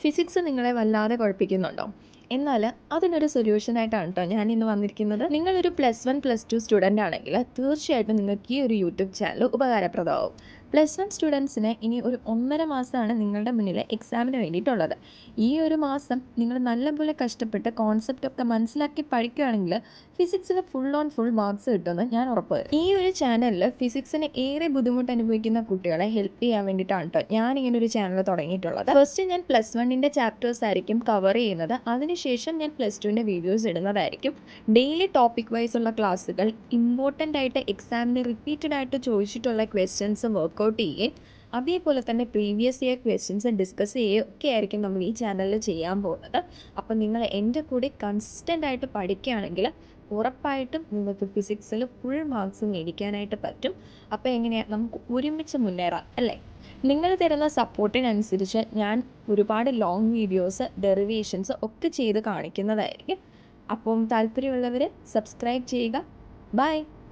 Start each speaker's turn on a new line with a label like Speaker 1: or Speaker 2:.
Speaker 1: Physics നിങ്ങളെ വല്ലാതെ കുഴപ്പിക്കുന്നുണ്ടോ? എന്നാൽ അതിനൊരു സൊല്യൂഷനായിട്ടാണ് കേട്ടോ ഞാൻ ഇന്ന് വന്നിരിക്കുന്നത്. നിങ്ങളൊരു plus one plus two student ആണെങ്കിൽ തീർച്ചയായിട്ടും നിങ്ങൾക്ക് ഈ ഒരു യൂട്യൂബ് ചാനൽ ഉപകാരപ്രദമാവും. പ്ലസ് വൺ സ്റ്റുഡൻസിന് ഇനി ഒരു ഒന്നര മാസമാണ് നിങ്ങളുടെ മുന്നിൽ എക്സാമിന് വേണ്ടിയിട്ടുള്ളത്. ഈ ഒരു മാസം നിങ്ങൾ നല്ലപോലെ കഷ്ടപ്പെട്ട് കോൺസെപ്റ്റ് ഒക്കെ മനസ്സിലാക്കി പഠിക്കുകയാണെങ്കിൽ ഫിസിക്സിൽ ഫുൾ ഓൺ ഫുൾ മാർക്സ് കിട്ടുമെന്ന് ഞാൻ ഉറപ്പ് ഈ ഒരു ചാനലിൽ ഫിസിക്സിന് ഏറെ ബുദ്ധിമുട്ട് അനുഭവിക്കുന്ന കുട്ടികളെ ഹെൽപ്പ് ചെയ്യാൻ വേണ്ടിയിട്ടാണ് കേട്ടോ ഞാൻ ഇങ്ങനെ ഒരു ചാനൽ തുടങ്ങിയിട്ടുള്ളത്. ഫസ്റ്റ് ഞാൻ പ്ലസ് വണ്ണിന്റെ ചാപ്റ്റേഴ്സ് ആയിരിക്കും കവർ ചെയ്യുന്നത്. അതിനുശേഷം ഞാൻ പ്ലസ് ടുവിന്റെ വീഡിയോസ് ഇടുന്നതായിരിക്കും. ഡെയിലി ടോപ്പിക് വൈസ് ഉള്ള ക്ലാസ്സുകൾ ഇമ്പോർട്ടന്റ് ആയിട്ട് എക്സാമിന് റിപ്പീറ്റഡ് ആയിട്ട് ചോദിച്ചിട്ടുള്ള ക്വസ്റ്റ്യൻസ് വർക്കൗട്ട് ചെയ്യുകയും അതേപോലെ തന്നെ പ്രീവിയസ് ഇയർ ക്വസ്റ്റ്യൻസ് ഡിസ്കസ് ചെയ്യുകയൊക്കെ ആയിരിക്കും നമ്മൾ ഈ ചാനലിൽ ചെയ്യാൻ പോകുന്നത്. അപ്പം നിങ്ങൾ എന്റെ കൂടെ കൺസിസ്റ്റന്റ് ആയിട്ട് പഠിക്കുകയാണെങ്കിൽ ഉറപ്പായിട്ടും നിങ്ങൾക്ക് ഫിസിക്സിൽ ഫുൾ മാർക്സ് മേടിക്കാനായിട്ട് പറ്റും. അപ്പോൾ എങ്ങനെയാണ് നമുക്ക് ഒരുമിച്ച് മുന്നേറാം അല്ലേ? നിങ്ങൾ തരുന്ന സപ്പോർട്ടിനനുസരിച്ച് ഞാൻ ഒരുപാട് ലോങ് വീഡിയോസ് ഡെറിവേഷൻസ് ഒക്കെ ചെയ്ത് കാണിക്കുന്നതായിരിക്കും. അപ്പം താല്പര്യമുള്ളവർ സബ്സ്ക്രൈബ് ചെയ്യുക. ബൈ